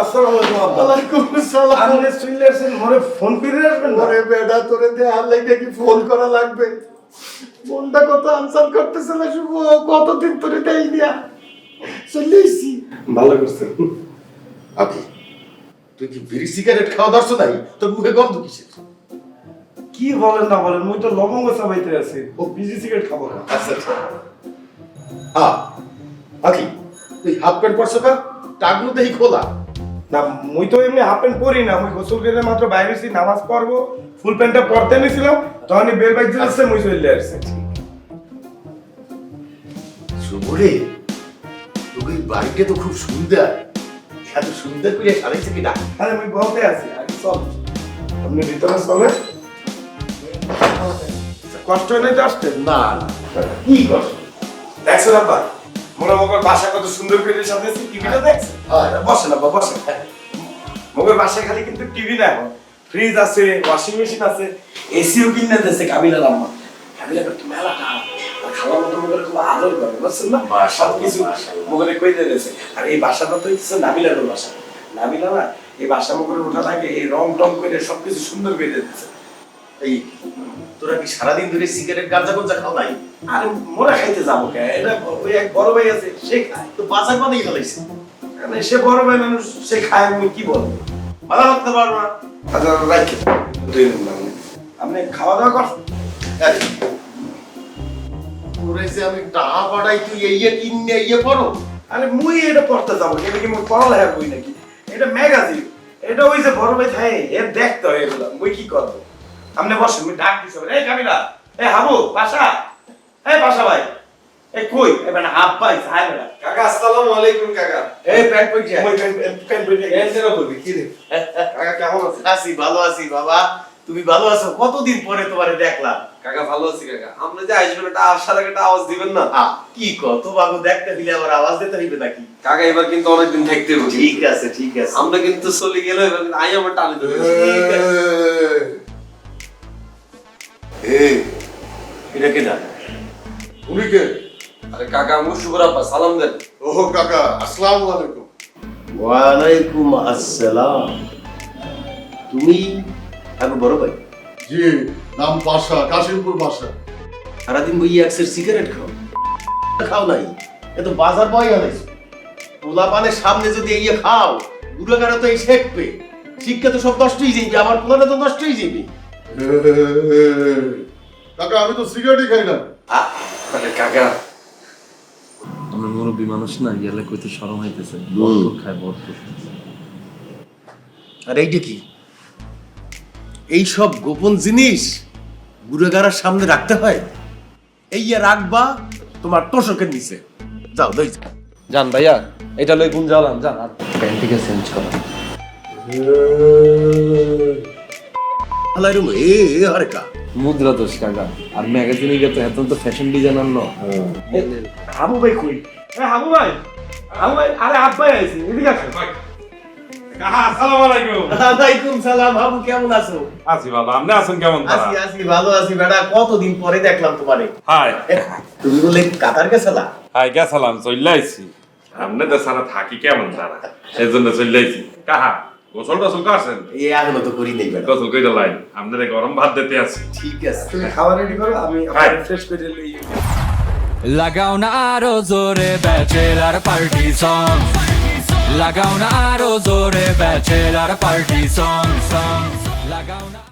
আসসালামু আলাইকুম। আব্বা ওয়ালাইকুম আসসালাম আপনি চলে আসছেন ফোন করে আসবেন না? ওরে বেডা তোরে দেহার লাগে কি ফোন করা লাগবে? ফোনটা কত আনসার করতেছে না শুভ? কতদিন তোরে দেই দিয়া? ভালো করছেন। তুই কি বিড়ি সিগারেট খাওয়া দর্শ নাই তোর মুখে গন্ধ কিসের? কি বলেন না বলেন মুই তো লবঙ্গ চাবাইতে আছি। ও বিজি সিগারেট খাব না। আচ্ছা আচ্ছা। আকি তুই হাফ প্যান্ট পরছো কা? টাকলু দেহি খোলা। না মুই তো এমনি হাফ প্যান্ট পরি না মুই গোসল করে মাত্র বাইরে নামাজ পড়ব ফুল প্যান্টটা পরতে নিয়েছিলাম তখনই বের বাইক দিয়েছে মুই চলে আসছি। শুভরে তোকে বাড়িটা তো খুব সুন্দর। এত সুন্দর করে সাজাইছে কিনা আরে মুই বলতে আছি আরে চল। আপনি ভিতরে চলে কষ্ট নেই তো আসতে? না না। কি কষ্ট? দেখছ আব্বা মোরা মগর বাসা কত সুন্দর করে সাজাইছি টিভিটা দেখছ আব্বা বসেন। মগর বাসায় খালি কিন্তু টিভি না এখন। ফ্রিজ আছে ওয়াশিং মেশিন আছে এসিও কিনে দিয়েছে কাবিলার আম্মা। কাবিলা করতে মেলা খাওয়ার মতো মগর খুব আদর করে বুঝছেন না? সব কিছু মাশাআল্লাহ। কই দিয়েছে। আর এই বাসাটা তো হচ্ছে নাবিলার বাসা নাবিলা না এই বাসা মগরে ওঠা লাগে এই রং টং করে সবকিছু সুন্দর করে দিয়েছে এই তোরা কি সারাদিন ধরে সিগারেট গাঁজা গঞ্জা খাও নাই? আর মোরা খাইতে যাব কে? এটা ওই এক বড় ভাই আছে সে খায়। তো বাজার বাদেই ফেলাইছে মানে সে বড় ভাই মানুষ সে খায় আমি কি বলব? ভাবতে পারব না আচ্ছা রাখি দুই আপনি খাওয়া দাওয়া তোরে যে আমি টাকা পাঠাই তুই এই কিনে ইয়ে করো। আরে মুই এটা পড়তে যাব এটা কি মুই পড়ালেখা করি নাকি। এটা ম্যাগাজিন। এটা ওই যে বড় ভাই থাকে এর দেখতে হয় এগুলো। মুই কি করব? আপনি বসেন মুই ডাক দিছি এই কামিলা এই হাবু বাসা এই বাসা ভাই এই কই? এই মানে হাফ ভাই হাই বেটা কাকা আসসালামু আলাইকুম কাকা। এই প্যান্ট পরে মুই প্যান্ট প্যান্ট পরে এই যেন করবি কি রে? কাকা কেমন আছে আছি ভালো আছি বাবা। তুমি ভালো আছো? কতদিন পরে তোমারে দেখলাম? কাকা ভালো আছি কাকা। আমরা যে আসবেন একটা আসার আগে একটা আওয়াজ দিবেন না? কি কত বাবু দেখতে দিলে আবার আওয়াজ দিতে হইবে নাকি? কাকা এবার কিন্তু অনেকদিন থাকতে হবে ঠিক আছে ঠিক আছে। আমরা কিন্তু চলে গেলে এবার আই আমার টানে দেবে ঠিক আছে। এই, এটা কে না উনি কে? আরে কাকা মুশুকুর আব্বা সালাম দেন। ও কাকা আসসালামু আলাইকুম। ওয়ালাইকুম আসসালাম। তুমি আগে বড় ভাই? জি নাম পাশা কাশিমপুর পাশা। সারাদিন বই একসের সিগারেট খাও। খাও নাই এ তো বাজার আনাইছো পোলা পানের সামনে যদি এই খাও বুড়াগারা তো এই শেখবে। শিক্ষা তো সব নষ্টই যাইবে আমার পোলাটা তো নষ্টই যাইবে। কাকা আমি তো সিগারেটই খাই না। আরে কাকা। আমরা মুরব্বী মানুষ না গেলে কইতে শরম হইতেছে। ভরপুর খায় ভরপুর আর এইটা কি? এই সব গোপন জিনিস বুড়াগারার সামনে রাখতে হয়? এই ইয়া রাখবা তোমার তোষকের নিচে। যাও দই। জান ভাইয়া এটা লই গুঞ্জালাম জান আর প্যান্টিকে চেঞ্জ করো। হালাই রুম এ আরে কা? মুদ্রা দোষ কাকা। আর ম্যাগাজিনে গিয়ে তো এখন তো ফ্যাশন ডিজাইনার ন। হাবু ভাই কই? হাবু ভাই হাবু ভাই আরে আব্বাই আইছে এদিকে আসো। আসসালামু আলাইকুম। ওয়ালাইকুম সালাম বাবু কেমন আছো? আছি ভালো আপনি আছেন কেমন আছি আছি ভালো আছি বেটা। কতদিন পরে দেখলাম তোমারে। হাই। তুমি বলে কাতার গেছলা? হাই গেছিলাম চলে আইছি আপনি তো সারা থাকি কেমন তারা। সেই জন্য চলে আইছি কাহা? গোসল টোসল করছেন? এই আগে তো করি নেই বেটা গোসল কইরা লাইন আপনারে গরম ভাত দিতে আছি। ঠিক আছে তুমি খাবার রেডি করো আমি হাই। ফ্রেশ করে লই লাগাও না আরও জোরে ব্যাচেলার পার্টি সং লাগাও না আরও জোরে ব্যাচেলার পার্টি সং সং লাগাও না